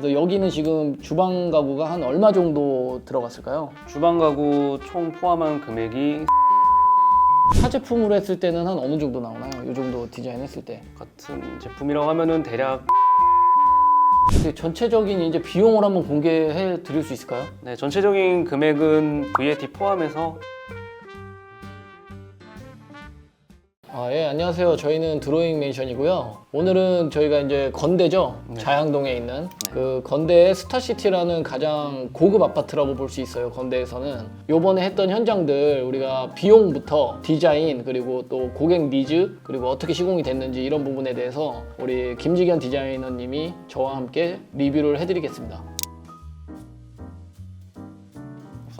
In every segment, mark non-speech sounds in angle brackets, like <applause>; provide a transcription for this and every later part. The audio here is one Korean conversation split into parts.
그래서 여기는 지금 주방 가구가 한 얼마 정도 들어갔을까요? 주방 가구 총 포함한 금액이 타 제품으로 했을 때는 한 어느 정도 나오나요? 이 정도 디자인 했을 때. 같은 제품이라고 하면은 대략 근데 전체적인 이제 비용을 한번 공개해 드릴 수 있을까요? 네, 전체적인 금액은 VAT 포함해서 아, 예, 안녕하세요. 저희는 드로잉 맨션이고요. 오늘은 저희가 이제 건대죠. 자양동에 있는 그 건대의 스타시티라는 가장 고급 아파트라고 볼 수 있어요. 건대에서는 요번에 했던 현장들 우리가 비용부터 디자인 그리고 또 고객 니즈 그리고 어떻게 시공이 됐는지 이런 부분에 대해서 우리 김지견 디자이너님이 저와 함께 리뷰를 해드리겠습니다.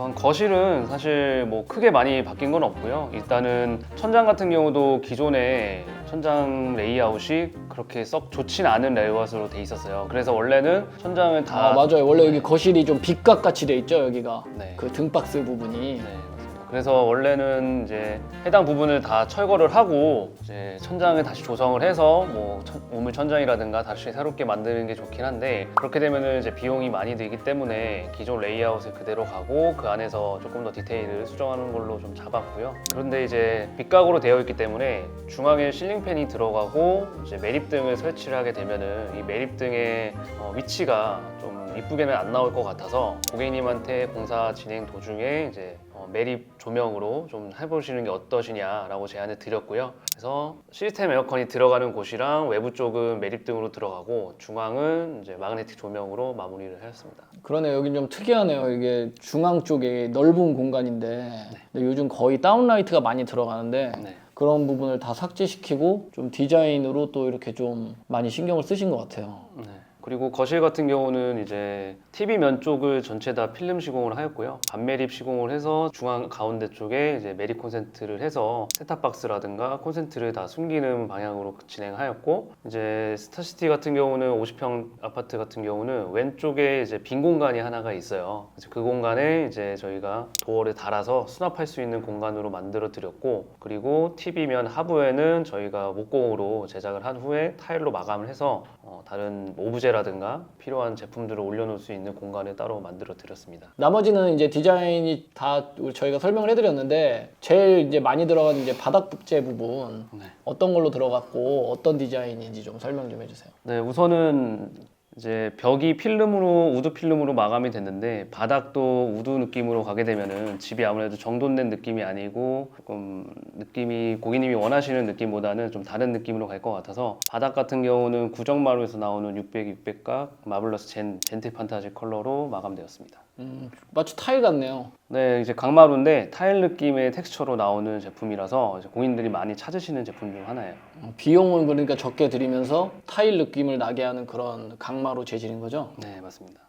우선 거실은 사실 뭐 크게 많이 바뀐 건 없고요. 일단은 천장 같은 경우도 기존에 천장 레이아웃이 그렇게 썩 좋진 않은 레이아웃으로 돼 있었어요. 그래서 원래는 천장을 다아 맞아요. 원래 여기 거실이 좀 빗각 같이 돼 있죠. 여기가 네. 그 등박스 부분이. 네. 그래서 원래는 이제 해당 부분을 다 철거를 하고 이제 천장을 다시 조성을 해서 뭐 천- 우물 천장이라든가 다시 새롭게 만드는 게 좋긴 한데 그렇게 되면은 이제 비용이 많이 들기 때문에 기존 레이아웃을 그대로 가고 그 안에서 조금 더 디테일을 수정하는 걸로 좀 잡았고요. 그런데 이제 빗각으로 되어 있기 때문에 중앙에 실링팬이 들어가고 이제 매립등을 설치를 하게 되면은 이 매립등의 어, 위치가 좀 이쁘게는 안 나올 것 같아서 고객님한테 공사 진행 도중에 이제 어, 매립 조명으로 좀 해보시는 게 어떠시냐라고 제안을 드렸고요. 그래서 시스템 에어컨이 들어가는 곳이랑 외부 쪽은 매립 등으로 들어가고 중앙은 이제 마그네틱 조명으로 마무리를 하였습니다. 그러네요. 여긴 좀 특이하네요. 이게 중앙 쪽에 넓은 공간인데 근데 요즘 거의 다운라이트가 많이 들어가는데 네. 그런 부분을 다 삭제시키고 좀 디자인으로 또 이렇게 좀 많이 신경을 쓰신 것 같아요. 네. 그리고 거실 같은 경우는 이제 TV 면 쪽을 전체 다 필름 시공을 하였고요. 반매립 시공을 해서 중앙 가운데 쪽에 이제 매립 콘센트를 해서 셋탑박스라든가 콘센트를 다 숨기는 방향으로 진행하였고 이제 스타시티 같은 경우는 50평 아파트 같은 경우는 왼쪽에 이제 빈 공간이 하나가 있어요. 그 공간에 이제 저희가 도어를 달아서 수납할 수 있는 공간으로 만들어 드렸고 그리고 TV 면 하부에는 저희가 목공으로 제작을 한 후에 타일로 마감을 해서 어, 다른 오브제 라든가 필요한 제품들을 올려놓을 수 있는 공간을 따로 만들어 드렸습니다. 나머지는 이제 디자인이 다 저희가 설명을 해드렸는데 제일 이제 많이 들어가는 이제 바닥 복제 부분 네. 어떤 걸로 들어갔고 어떤 디자인인지 좀 설명 좀 해주세요. 네, 우선은 이제 벽이 필름으로 우드 필름으로 마감이 됐는데 바닥도 우드 느낌으로 가게 되면은 집이 아무래도 정돈된 느낌이 아니고 조금 느낌이 고객님이 원하시는 느낌보다는 좀 다른 느낌으로 갈 것 같아서 바닥 같은 경우는 구정마루에서 나오는 600, 600각 마블러스 젠 젠트 판타지 컬러로 마감되었습니다. 음, 마치 타일 같네요. 네, 이제 강마루인데 타일 느낌의 텍스처로 나오는 제품이라서 이제 고객님들이 많이 찾으시는 제품 중 하나예요. 어, 비용은 그러니까 적게 들이면서 타일 느낌을 나게 하는 그런 강마루 재질인 거죠. 네, 맞습니다.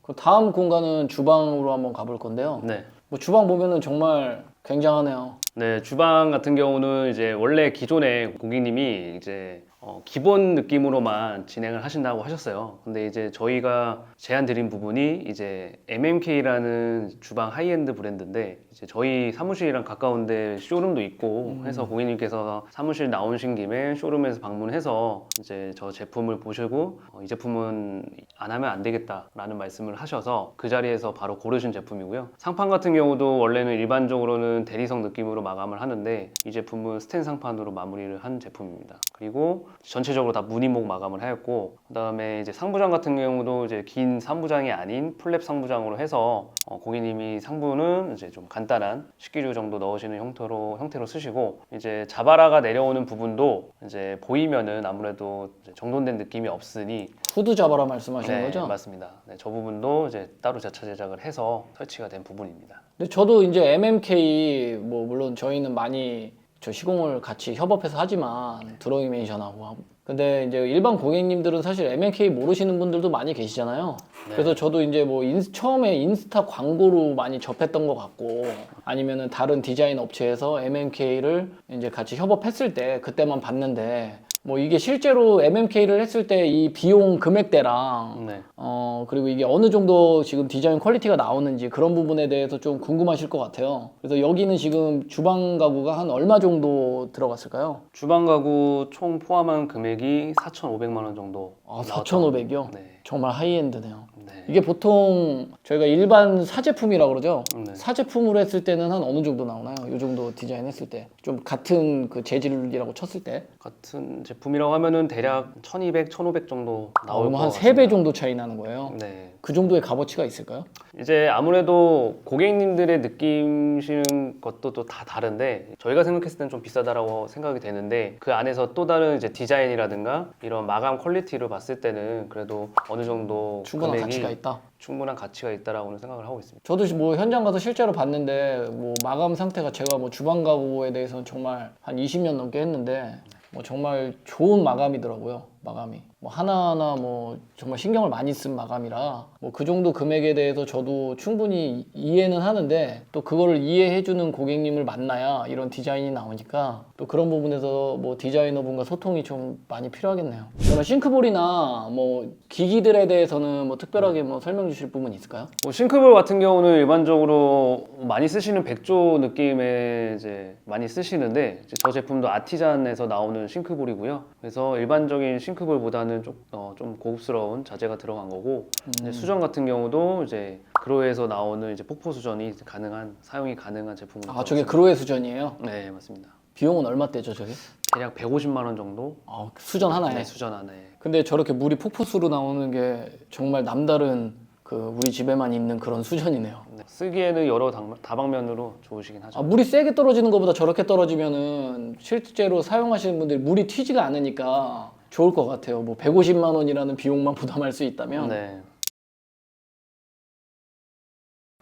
그 다음 공간은 주방으로 한번 가볼 건데요. 네. 뭐 주방 보면은 정말 굉장하네요. 네, 주방 같은 경우는 이제 원래 기존에 고객님이 이제 어, 기본 느낌으로만 진행을 하신다고 하셨어요. 근데 이제 저희가 제안 드린 부분이 이제 MMK라는 주방 하이엔드 브랜드인데 이제 저희 사무실이랑 가까운데 쇼룸도 있고 해서 고객님께서 사무실 나오신 김에 쇼룸에서 방문해서 이제 저 제품을 보시고 어, 이 제품은 안 하면 안 되겠다라는 말씀을 하셔서 그 자리에서 바로 고르신 제품이고요. 상판 같은 경우도 원래는 일반적으로는 대리석 느낌으로 마감을 하는데 이 제품은 스텐 상판으로 마무리를 한 제품입니다. 그리고 전체적으로 다 무늬목 마감을 하였고 그다음에 이제 상부장 같은 경우도 이제 긴 상부장이 아닌 플랩 상부장으로 해서 어, 고객님이 상부는 이제 좀 간단한 식기류 정도 넣으시는 형태로 형태로 쓰시고 이제 자바라가 내려오는 부분도 이제 보이면은 아무래도 이제 정돈된 느낌이 없으니 후드 잡아라 말씀하시는 네, 거죠? 맞습니다. 네, 저 부분도 이제 따로 자차 제작을 해서 설치가 된 부분입니다. 근데 저도 이제 MMK 뭐 물론 저희는 많이 저 시공을 같이 협업해서 하지만 드로잉 매니션하고 하고 근데 이제 일반 고객님들은 사실 MMK 모르시는 분들도 많이 계시잖아요. 네. 그래서 저도 이제 뭐 인스- 처음에 인스타 광고로 많이 접했던 것 같고 아니면은 다른 디자인 업체에서 MMK를 이제 같이 협업했을 때 그때만 봤는데 뭐 이게 실제로 MMK를 했을 때 이 비용 금액대랑 네. 어 그리고 이게 어느 정도 지금 디자인 퀄리티가 나오는지 그런 부분에 대해서 좀 궁금하실 것 같아요. 그래서 여기는 지금 주방 가구가 한 얼마 정도 들어갔을까요? 주방 가구 총 포함한 금액이 4,500만 원 정도. 아, 나왔다고. 4,500이요? 네. 정말 하이엔드네요. 네. 이게 보통 저희가 일반 사제품이라고 그러죠. 네. 사제품으로 했을 때는 한 어느 정도 나오나요? 이 정도 디자인 했을 때. 좀 같은 그 재질이라고 쳤을 때. 같은 제품이라고 하면은 대략 1,200, 1,500 정도 나올 것한 같습니다. 3배 정도 차이 나는 거예요. 네. 그 정도의 값어치가 있을까요? 이제 아무래도 고객님들의 느끼시는 것도 또 다 다른데 저희가 생각했을 때는 좀 비싸다라고 생각이 되는데 그 안에서 또 다른 이제 디자인이라든가 이런 마감 퀄리티를 봤을 때는 그래도 어느 정도 충분한 금액이 가치가 있다. 충분한 가치가 있다라고는 생각을 하고 있습니다. 저도 뭐 현장 가서 실제로 봤는데 뭐 마감 상태가 제가 뭐 주방 가구에 대해서는 정말 한 20년 넘게 했는데 뭐 정말 좋은 마감이더라고요. 마감이 뭐 하나하나 뭐 정말 신경을 많이 쓴 마감이라 뭐 그 정도 금액에 대해서 저도 충분히 이해는 하는데 또 그거를 이해해주는 고객님을 만나야 이런 디자인이 나오니까 또 그런 부분에서 뭐 디자이너분과 소통이 좀 많이 필요하겠네요. 그러면 싱크볼이나 뭐 기기들에 대해서는 뭐 특별하게 뭐 설명 주실 부분 있을까요? 뭐 싱크볼 같은 경우는 일반적으로 많이 쓰시는 백조 느낌의 이제 많이 쓰시는데 이제 저 제품도 아티잔에서 나오는 싱크볼이고요. 그래서 일반적인 싱크 볼보다는 좀, 어, 좀 고급스러운 자재가 들어간 거고 이제 수전 같은 경우도 이제 그로에서 나오는 이제 폭포 수전이 가능한 사용이 가능한 제품으로 아 저게 그로의 수전이에요? 네 맞습니다. 비용은 얼마대죠 저게? 대략 150만 원 정도 아 수전 하나에. 네, 수전 하나에 근데 저렇게 물이 폭포수로 나오는 게 정말 남다른 그 우리 집에만 있는 그런 수전이네요. 네, 쓰기에는 여러 당- 다방면으로 좋으시긴 하죠. 아, 물이 세게 떨어지는 것보다 저렇게 떨어지면은 실제로 사용하시는 분들이 물이 튀지가 않으니까 좋을 것 같아요. 뭐 150만 원이라는 비용만 부담할 수 있다면 네.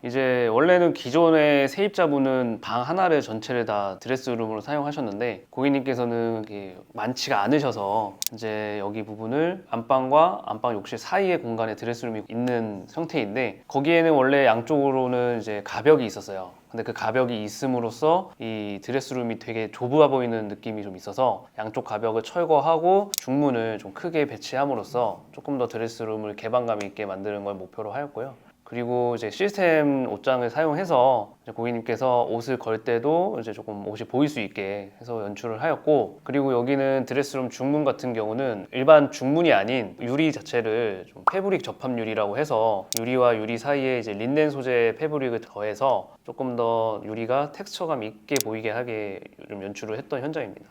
이제 원래는 기존의 세입자분은 방 하나를 전체를 다 드레스룸으로 사용하셨는데 고객님께서는 많지가 않으셔서 이제 여기 부분을 안방과 안방 욕실 사이의 공간에 드레스룸이 있는 형태인데 거기에는 원래 양쪽으로는 이제 가벽이 있었어요. 근데 그 가벽이 있음으로써 이 드레스룸이 되게 좁아 보이는 느낌이 좀 있어서 양쪽 가벽을 철거하고 중문을 좀 크게 배치함으로써 조금 더 드레스룸을 개방감 있게 만드는 걸 목표로 하였고요. 그리고 이제 시스템 옷장을 사용해서 고객님께서 옷을 걸 때도 이제 조금 옷이 보일 수 있게 해서 연출을 하였고 그리고 여기는 드레스룸 중문 같은 경우는 일반 중문이 아닌 유리 자체를 좀 패브릭 접합 유리라고 해서 유리와 유리 사이에 이제 린넨 소재 패브릭을 더해서 조금 더 유리가 텍스처감 있게 보이게 하게 좀 연출을 했던 현장입니다.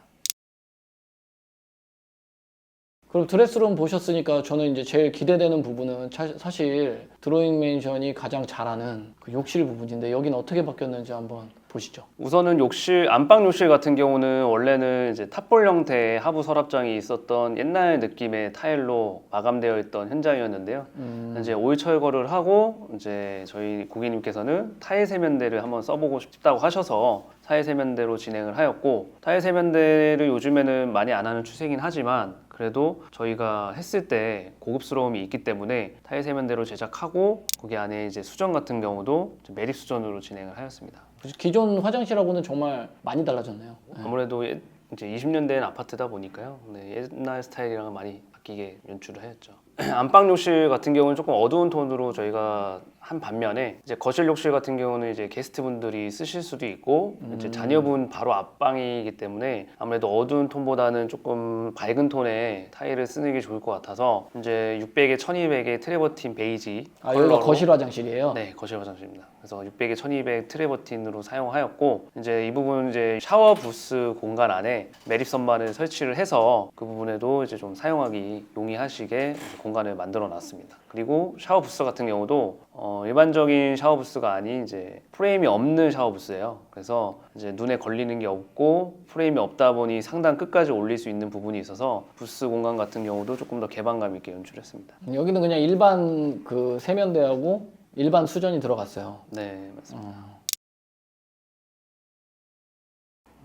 그럼 드레스룸 보셨으니까 저는 이제 제일 기대되는 부분은 차- 사실 드로잉 맨션이 가장 잘하는 그 욕실 부분인데 여기는 어떻게 바뀌었는지 한번 보시죠. 우선은 욕실 안방 욕실 같은 경우는 원래는 이제 탑볼 형태의 하부 서랍장이 있었던 옛날 느낌의 타일로 마감되어 있던 현장이었는데요. 음, 이제 오일 철거를 하고 이제 저희 고객님께서는 타일 세면대를 한번 써보고 싶다고 하셔서 타일 세면대로 진행을 하였고 타일 세면대를 요즘에는 많이 안 하는 추세긴 하지만 그래도 저희가 했을 때 고급스러움이 있기 때문에 타일 세면대로 제작하고 거기 안에 이제 수전 같은 경우도 매립 수전으로 진행을 하였습니다. 기존 화장실하고는 정말 많이 달라졌네요. 네. 아무래도 옛- 이제 20년 된 아파트다 보니까요. 네, 옛날 스타일이랑은 많이 바뀌게 연출을 했죠. <clears throat> 안방 욕실 같은 경우는 조금 어두운 톤으로 저희가 한 반면에 이제 거실 욕실 같은 경우는 이제 게스트분들이 쓰실 수도 있고 이제 자녀분 바로 앞방이기 때문에 아무래도 어두운 톤보다는 조금 밝은 톤의 타일을 쓰는 게 좋을 것 같아서 이제 600에 1200의 트레버틴 베이지 아 여기가 컬러로 거실 화장실이에요. 네, 거실 화장실입니다. 그래서 600에 1200 트레버틴으로 사용하였고 이제 이 부분 이제 샤워 부스 공간 안에 매립 선반을 설치를 해서 그 부분에도 이제 좀 사용하기 용이하시게 이제 공간을 만들어 놨습니다. 그리고 샤워 부스 같은 경우도 어, 일반적인 샤워 부스가 아닌 이제 프레임이 없는 샤워 부스예요. 그래서 이제 눈에 걸리는 게 없고 프레임이 없다 보니 상단 끝까지 올릴 수 있는 부분이 있어서 부스 공간 같은 경우도 조금 더 개방감 있게 연출했습니다. 여기는 그냥 일반 그 세면대하고 일반 수전이 들어갔어요. 네, 맞습니다.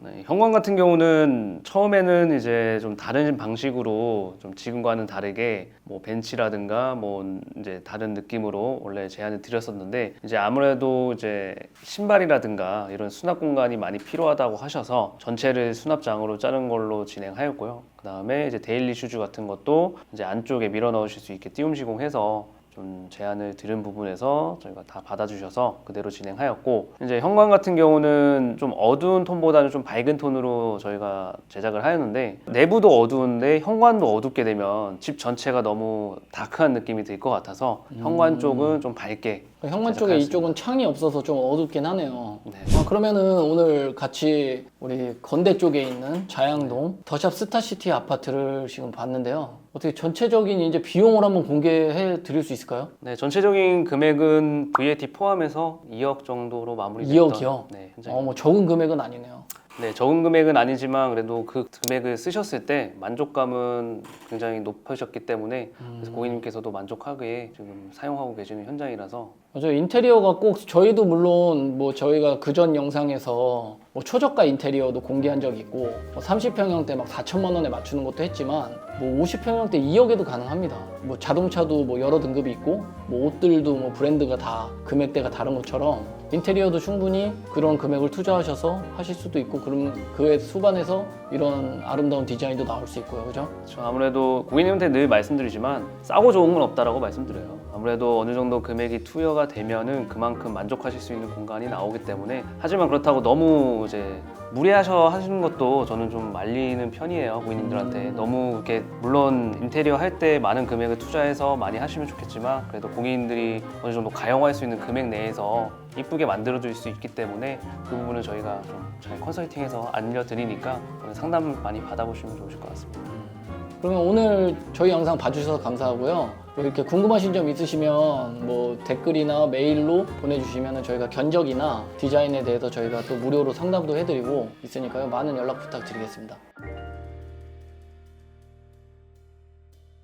네, 현관 같은 경우는 처음에는 이제 좀 다른 방식으로 좀 지금과는 다르게 뭐 벤치라든가 뭐 이제 다른 느낌으로 원래 제안을 드렸었는데 이제 아무래도 이제 신발이라든가 이런 수납 공간이 많이 필요하다고 하셔서 전체를 수납장으로 자른 걸로 진행하였고요. 그 다음에 이제 데일리 슈즈 같은 것도 이제 안쪽에 밀어 넣으실 수 있게 띄움 시공해서 좀 제안을 드린 부분에서 저희가 다 받아주셔서 그대로 진행하였고 이제 현관 같은 경우는 좀 어두운 톤보다는 좀 밝은 톤으로 저희가 제작을 하였는데 내부도 어두운데 현관도 어둡게 되면 집 전체가 너무 다크한 느낌이 들 것 같아서 현관 쪽은 좀 밝게 현관 쪽에 제작하였습니다. 이쪽은 창이 없어서 좀 어둡긴 하네요. 네. 아, 그러면은 오늘 같이 우리 건대 쪽에 있는 자양동 더샵 스타시티 아파트를 지금 봤는데요. 어떻게 전체적인 이제 비용을 한번 공개해 드릴 수 있을까요? 네, 전체적인 금액은 VAT 포함해서 2억 정도로 마무리 2억이요? 네, 현재 어, 뭐 적은 금액은 아니네요. 네, 적은 금액은 아니지만 그래도 그 금액을 쓰셨을 때 만족감은 굉장히 높으셨기 때문에 그래서 고객님께서도 만족하게 지금 사용하고 계시는 현장이라서 맞아요. 인테리어가 꼭 저희도 물론 뭐 저희가 그전 영상에서 뭐 초저가 인테리어도 공개한 적이 있고 뭐 30평형대 막 4천만 원에 맞추는 것도 했지만 뭐 50평형대 2억에도 가능합니다. 뭐 자동차도 뭐 여러 등급이 있고 뭐 옷들도 뭐 브랜드가 다 금액대가 다른 것처럼 인테리어도 충분히 그런 금액을 투자하셔서 하실 수도 있고 그럼 그에 수반해서 이런 아름다운 디자인도 나올 수 있고요. 그죠? 저 아무래도 고객님한테 늘 말씀드리지만 싸고 좋은 건 없다라고 말씀드려요. 아무래도 어느 정도 금액이 투여가 되면은 그만큼 만족하실 수 있는 공간이 나오기 때문에 하지만 그렇다고 너무 이제 무리하셔 하시는 것도 저는 좀 말리는 편이에요 고객님들한테. 너무 이렇게 물론 인테리어 할 때 많은 금액을 투자해서 많이 하시면 좋겠지만 그래도 고객님들이 어느 정도 가용할 수 있는 금액 내에서 이쁘게 만들어줄 수 있기 때문에 그 부분은 저희가 좀 잘 컨설팅해서 알려드리니까 상담 많이 받아보시면 좋으실 것 같습니다. 그러면 오늘 저희 영상 봐주셔서 감사하고요. 뭐 이렇게 궁금하신 점 있으시면 뭐 댓글이나 메일로 보내주시면 저희가 견적이나 디자인에 대해서 저희가 또 무료로 상담도 해드리고 있으니까요. 많은 연락 부탁드리겠습니다.